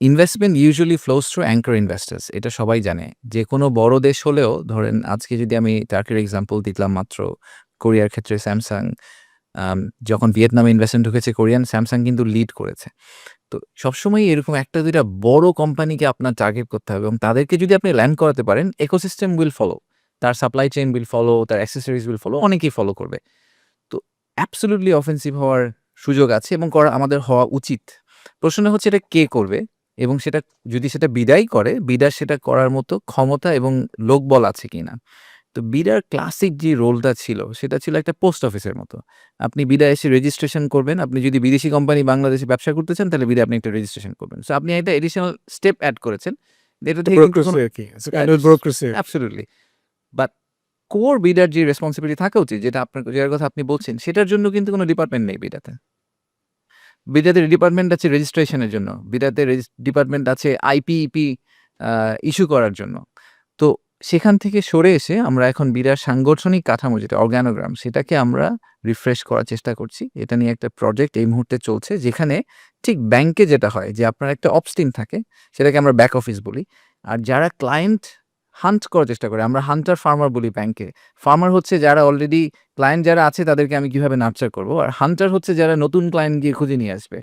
Investment usually flows through anchor investors এটা সবাই জানে। যে কোনো বড় দেশ হলেও, ধরেন আজকে যদি আমি টার্কির এক্সাম্পল দিলাম মাত্র কোরিয়ার ক্ষেত্রে স্যামসাং যখন ভিয়েতনামে ইনভেস্টমেন্ট ঢুকেছে কোরিয়ান স্যামসাং কিন্তু লিড করেছে। তো সবসময় এরকম একটা দুইটা বড় কোম্পানিকে আপনার টার্গেট করতে হবে এবং তাদেরকে যদি আপনি ল্যান্ড করাতে পারেন ইকোসিস্টেম উইল ফলো তার সাপ্লাই চেইন উইল ফলো তার অ্যাক্সেসরিজ উইল ফলো অনেকেই ফলো করবে। তো অ্যাবসোলুটলি অফেন্সিভ হওয়ার সুযোগ আছে এবং করা, আমাদের হওয়া উচিত। প্রশ্ন হচ্ছে এটা কে করবে? এবং সেটা যদি সেটা বিদায় করে বিডার সেটা করার মতো ক্ষমতা এবং লোকবল আছে কিনা। তো বিডার ক্লাসিক যে রোলটা ছিল সেটা ছিল একটা পোস্ট অফিসের মতো। আপনি বিডা এসে রেজিস্ট্রেশন করবেন আপনি যদি বিদেশি কোম্পানি বাংলাদেশে ব্যবসা করতে চান তাহলে বিডা আপনি একটা রেজিস্ট্রেশন করবেন। সো আপনি একটা এডিশনাল স্টেপ অ্যাড করেছেন। এটা কি. অ্যাবসলিউটলি বাট কোর বিডার যে রেসপন্সিবিলিটি থাকা উচিত যেটা আপনার যেটার কথা আপনি বলছেন সেটার জন্য কিন্তু কোনো ডিপার্টমেন্ট নেই বিডাতে বিডাতে ডিপার্টমেন্ট আছে রেজিস্ট্রেশনের জন্য। বিডাতে ডিপার্টমেন্ট আছে আইপিইপি ইস্যু করার জন্য। তো সেখান থেকে সরে এসে আমরা এখন বিরাট সাংগঠনিক কাঠামো, যেটা অর্গানোগ্রাম সেটাকে আমরা রিফ্রেশ করার চেষ্টা করছি। এটা নিয়ে একটা প্রজেক্ট এই মুহূর্তে চলছে, যেখানে ঠিক ব্যাংকে যেটা হয়, যে আপনার একটা অপস্টিম থাকে, সেটাকে আমরা ব্যাক অফিস বলি। আর যারা ক্লায়েন্ট হান্ট করার চেষ্টা করে। আমরা হান্টার ফার্মার বলি ব্যাংকে ফার্মার হচ্ছে যারা অলরেডি ক্লায়েন্ট যারা আছে তাদেরকে আমি কীভাবে নার্চার করব? আর হান্টার হচ্ছে যারা নতুন ক্লায়েন্ট গিয়ে খুঁজে নিয়ে আসবে।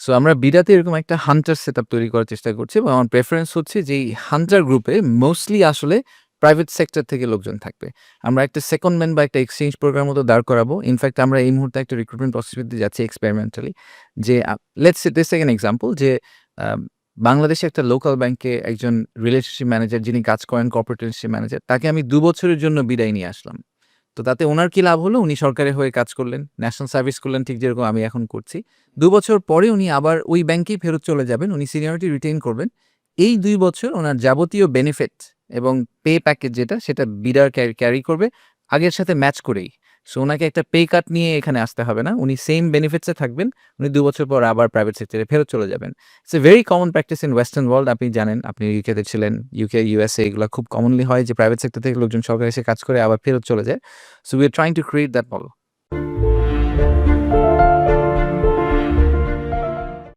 সো আমরা বিরাতে এরকম একটা হান্টার সেট তৈরি করার চেষ্টা করছি এবং আমার প্রেফারেন্স হচ্ছে যে হান্টার গ্রুপে মোস্টলি আসলে প্রাইভেট সেক্টর থেকে লোকজন থাকবে। আমরা একটা সেকেন্ড ম্যান বা একটা এক্সচেঞ্জ প্রোগ্রাম মতো দাঁড় করাবো। ইনফ্যাক্ট আমরা এই মুহূর্তে একটা রিক্রুটমেন্ট প্রসেস দিতে যাচ্ছি এক্সপেরিমেন্টালি যে লেটস দিস সেকেন্ড এক্সাম্পল যে বাংলাদেশে একটা লোকাল ব্যাংকে একজন রিলেশনশিপ ম্যানেজার যিনি কাজ করেন কর্পোরেট ম্যানেজার তাকে আমি দু বছরের জন্য বিদায় নিয়ে আসলাম। তো তাতে ওনার কি লাভ হলো? উনি সরকারের হয়ে কাজ করলেন ন্যাশনাল সার্ভিস করলেন, ঠিক যেরকম আমি এখন করছি। দু বছর পরে উনি আবার ওই ব্যাংকেই ফেরত চলে যাবেন, উনি সিনিয়রিটি রিটেইন করবেন। এই দুই বছর ওনার যাবতীয় বেনিফিট এবং পে প্যাকেজ যেটা, সেটা বিডার ক্যারি করবে, আগের সাথে ম্যাচ করেই। সো ওনাকে একটা পে কাট নিয়ে এখানে আসতে হবে না। উনি সেম বেনিফিটসে থাকবেন। উনি দু বছর পর আবার প্রাইভেট সেক্টরে ফেরত চলে যাবেন। It's a very common practice in western world আপনি জানেন। আপনি ইউকেতে ছিলেন ইউকে ইউএসএ এগুলো খুব কমনলি হয় যে প্রাইভেট সেক্টর থেকে লোকজন সরকার এসে কাজ করে আবার ফেরত চলে যায়। So we are trying to create that ball